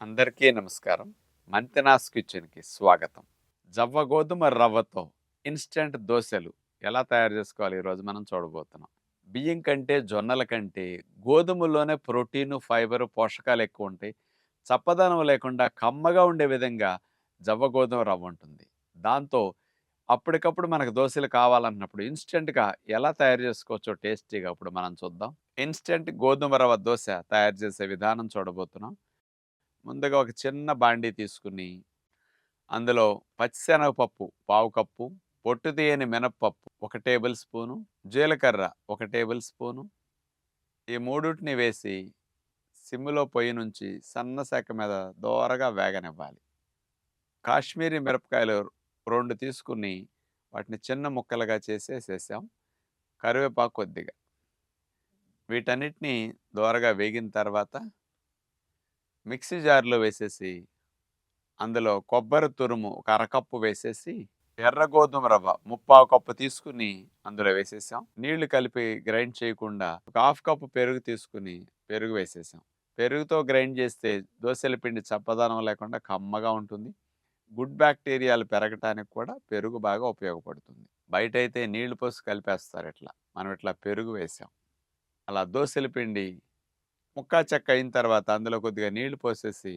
అందరికీ నమస్కారం. మంతెనాస్ కిచెన్కి స్వాగతం. జవ్వ గోధుమ రవ్వతో ఇన్స్టెంట్ దోశలు ఎలా తయారు చేసుకోవాలి ఈరోజు మనం చూడబోతున్నాం. బియ్యం కంటే జొన్నల కంటే గోధుమలోనే ప్రోటీన్ ఫైబర్ పోషకాలు ఎక్కువ ఉంటాయి. చప్పదనం లేకుండా కమ్మగా ఉండే విధంగా జవ్వ గోధుమ రవ్వ ఉంటుంది. దాంతో అప్పటికప్పుడు మనకు దోశలు కావాలన్నప్పుడు ఇన్స్టెంట్గా ఎలా తయారు చేసుకోవచ్చో టేస్టీగా ఇప్పుడు మనం చూద్దాం. ఇన్స్టెంట్ గోధుమ రవ్వ దోశ తయారు చేసే విధానం చూడబోతున్నాం. ముందుగా ఒక చిన్న బాండీ తీసుకుని అందులో పచ్చిశనగపప్పు పావు కప్పు పొట్టు తీయని మినప్పప్పు ఒక టేబుల్ స్పూను జీలకర్ర ఒక టేబుల్ స్పూను. ఈ మూడుటిని వేసి సిమ్లో పొయ్యి నుంచి సన్న శాఖ మీద దోరగా వేగనివ్వాలి. కాశ్మీరీ మిరపకాయలు రెండు తీసుకుని వాటిని చిన్న ముక్కలుగా చేసేసేసాం. కరివేపాకు కొద్దిగా. వీటన్నిటిని దోరగా వేగిన తర్వాత మిక్సీ జార్లో వేసేసి అందులో కొబ్బరి తురుము ఒక అరకప్పు వేసేసి ఎర్ర గోధుమ రవ్వ ముప్పావు కప్పు తీసుకుని అందులో వేసేసాం. నీళ్ళు కలిపి గ్రైండ్ చేయకుండా ఒక హాఫ్ కప్పు పెరుగు తీసుకుని పెరుగు వేసేసాం. పెరుగుతో గ్రైండ్ చేస్తే దోశల పిండి చప్పదనం లేకుండా కమ్మగా ఉంటుంది. గుడ్ బ్యాక్టీరియాలు పెరగటానికి కూడా పెరుగు బాగా ఉపయోగపడుతుంది. బయట అయితే నీళ్ళు పోసి కలిపేస్తారు ఇట్లా. మనం ఇట్లా పెరుగు వేసాం. అలా దోశల పిండి ముక్కా చెక్క అయిన తర్వాత అందులో కొద్దిగా నీళ్ళు పోసేసి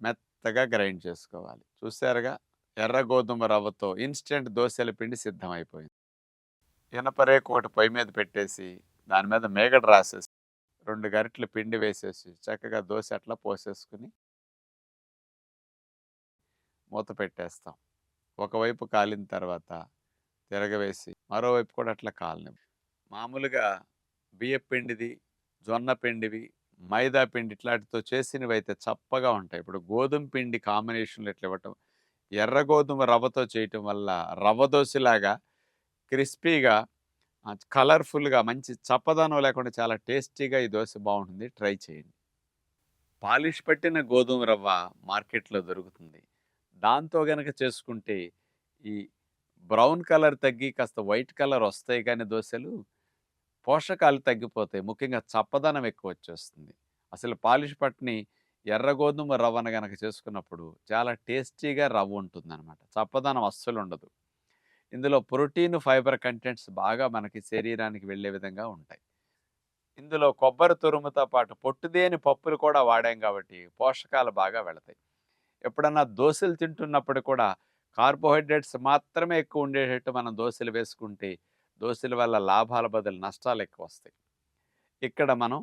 మెత్తగా గ్రైండ్ చేసుకోవాలి. చూసారుగా? ఎర్ర గోధుమ రవ్వతో ఇన్స్టెంట్ దోశల పిండి సిద్ధమైపోయింది. ఇనపరేకు ఒకటి పొయ్యి మీద పెట్టేసి దాని మీద మేగడ రాసేసి రెండు గరిటలు పిండి వేసేసి చక్కగా దోశ అట్లా పోసేసుకుని మూత పెట్టేస్తాం. ఒకవైపు కాలిన తర్వాత తిరగవేసి మరోవైపు కూడా అట్లా కాలని మామూలుగా బియ్యపిండిది జొన్న పిండివి మైదా పిండి ఇట్లాంటితో చేసినవి అయితే చప్పగా ఉంటాయి. ఇప్పుడు గోధుమ పిండి కాంబినేషన్లు ఇట్లా ఇవ్వటం? ఎర్ర గోధుమ రవ్వతో చేయటం వల్ల రవ్వ దోశలాగా క్రిస్పీగా కలర్ఫుల్గా మంచి చప్పదనం లేకుండా చాలా టేస్టీగా ఈ దోశ బాగుంటుంది. ట్రై చేయండి. పాలిష్ పట్టిన గోధుమ రవ్వ మార్కెట్లో దొరుకుతుంది. దాంతో గనక చేసుకుంటే ఈ బ్రౌన్ కలర్ తగ్గి కాస్త వైట్ కలర్ వస్తాయి కానీ దోశలు పోషకాలు తగ్గిపోతాయి. ముఖ్యంగా చప్పదనం ఎక్కువ వచ్చేస్తుంది అసలు పాలిష్ పట్టిని ఎర్ర గోధుమ రవ్వను గనక చేసుకున్నప్పుడు చాలా టేస్టీగా రవ్వ ఉంటుందన్నమాట. చప్పదనం అస్సలు ఉండదు. ఇందులో ప్రోటీన్ ఫైబర్ కంటెంట్స్ బాగా మనకి శరీరానికి వెళ్ళే విధంగా ఉంటాయి. ఇందులో కొబ్బరి తురుముతో పాటు పొట్టుదేని పప్పులు కూడా వాడాం కాబట్టి పోషకాలు బాగా వెళతాయి. ఎప్పుడన్నా దోశలు తింటున్నప్పుడు కూడా కార్బోహైడ్రేట్స్ మాత్రమే ఎక్కువ ఉండేటట్టు మనం దోశలు వేసుకుంటే దోశల వల్ల లాభాల బదులు నష్టాలు ఎక్కువ వస్తాయి ఇక్కడ మనం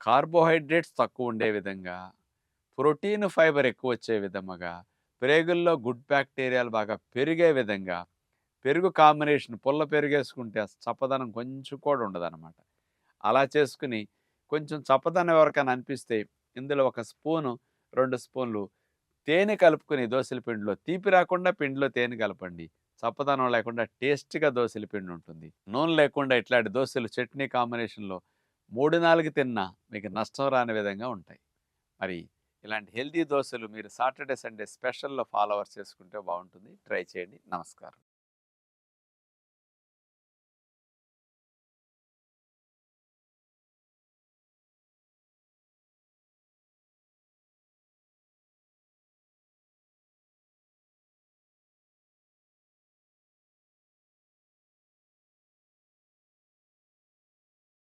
కార్బోహైడ్రేట్స్ తక్కువ ఉండే విధంగా ప్రోటీన్ ఫైబర్ ఎక్కువ వచ్చే విధముగా పెరుగుల్లో గుడ్ బ్యాక్టీరియాలు బాగా పెరిగే విధంగా పెరుగు కాంబినేషన్ పుల్ల పెరిగేసుకుంటే చప్పదనం కొంచెం కూడా ఉండదన్నమాట. అలా చేసుకుని కొంచెం చప్పదనం ఎవరికైనా అనిపిస్తే ఇందులో ఒక స్పూను రెండు స్పూన్లు తేనె కలుపుకొని దోశల పిండిలో తీపి రాకుండా పిండిలో తేనె కలపండి. చప్పదనం లేకుండా టేస్ట్గా దోశల పిండి ఉంటుంది. నూనె లేకుండా ఇట్లాంటి దోశలు చట్నీ కాంబినేషన్లో మూడు నాలుగు తిన్నా మీకు నష్టం రాని విధంగా ఉంటాయి. మరి ఇలాంటి హెల్తీ దోశలు మీరు సాటర్డే సండే స్పెషల్లో ఫాలోవర్స్ చేసుకుంటే బాగుంటుంది. ట్రై చేయండి. నమస్కారం.